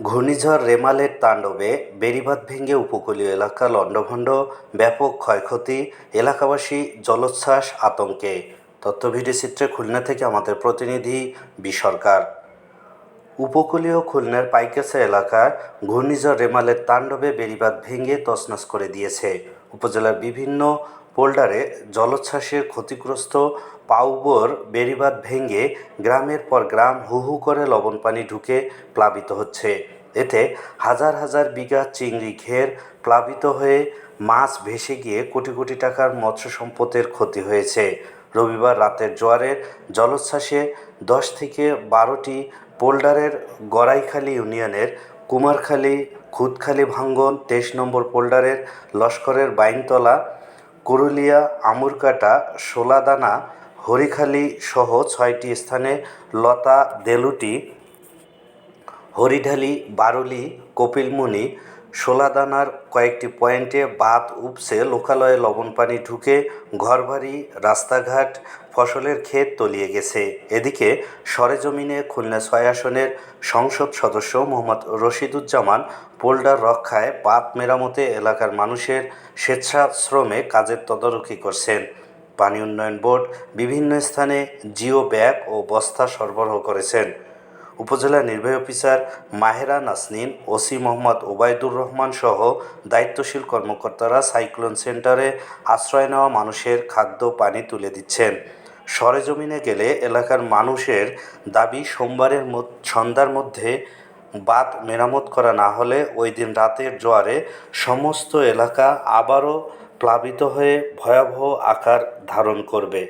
ঘূর্ণিঝড় রেমালের তাণ্ডবে বেড়িবাঁধ ভেঙে উপকূলীয় এলাকা লণ্ডভণ্ড, ব্যাপক ক্ষয়ক্ষতি, এলাকাবাসী জলোচ্ছ্বাস, আতঙ্কে। তথ্য ভিডিওচিত্রে খুলনা থেকে আমাদের প্রতিনিধি বি সরকার। উপকূলীয় খুলনার পাইকাসা এলাকায় ঘূর্ণিঝড় রেমালের তাণ্ডবে বেড়িবাঁধ ভেঙে তছনছ করে দিয়েছে। উপজেলার বিভিন্ন পোল্ডারে জলোচ্ছ্বাসের ক্ষতিগ্রস্ত পাউবর বেড়িবাঁধ ভেঙে গ্রামের পর গ্রাম হু হু করে লবণ পানি ঢুকে প্লাবিত হচ্ছে। এতে হাজার হাজার বিঘা চিংড়ি ঘের প্লাবিত হয়ে মাছ ভেসে গিয়ে কোটি কোটি টাকার মৎস্য সম্পদের ক্ষতি হয়েছে। রবিবার রাতের জোয়ারের জলোচ্ছ্বাসে দশ থেকে বারোটি পোল্ডারের গড়াইখালী ইউনিয়নের কুমারখালী, খুদখালী ভাঙ্গন, তেইশ নম্বর পোল্ডারের লস্করের বাইনতলা কুরুলিয়া আমুরকাটা শোলাদানা হরিখালি সহ ছয়টি স্থানে লতা দেলুটি হরিঢালি বারুলি কপিলমুনি শোলাদানার কয়েকটি পয়েন্টে বাত উপসে লোকালয়ে লবণ পানি ঢুকে ঘরবাড়ি, রাস্তাঘাট, ফসলের ক্ষেত তলিয়ে গেছে। এদিকে সরেজমিনে খুলনা ছয় আসনের সংসদ সদস্য মোহাম্মদ রশিদুজ্জামান পোল্ডার রক্ষায় বাঁধ মেরামতে এলাকার মানুষের স্বেচ্ছাশ্রমে কাজের তদারকি করছেন। পানি উন্নয়ন বোর্ড বিভিন্ন স্থানে জিও ব্যাগ ও বস্তা সরবরাহ করেছেন। উপজেলা নির্বাহী অফিসার মাহেরা নাসনিন, ওসি মোহাম্মদ ওবায়দুর রহমান সহ দায়িত্বশীল কর্মকর্তারা সাইক্লোন সেন্টারে আশ্রয় নেওয়া মানুষের খাদ্য পানি তুলে দিচ্ছেন। সরেজমিনে গেলে এলাকার মানুষের দাবি, সোমবারের সন্ধ্যার মধ্যে বাঁধ মেরামত করা না হলে ওই দিন রাতের জোয়ারে সমস্ত এলাকা আবারও প্লাবিত হয়ে ভয়াবহ আকার ধারণ করবে।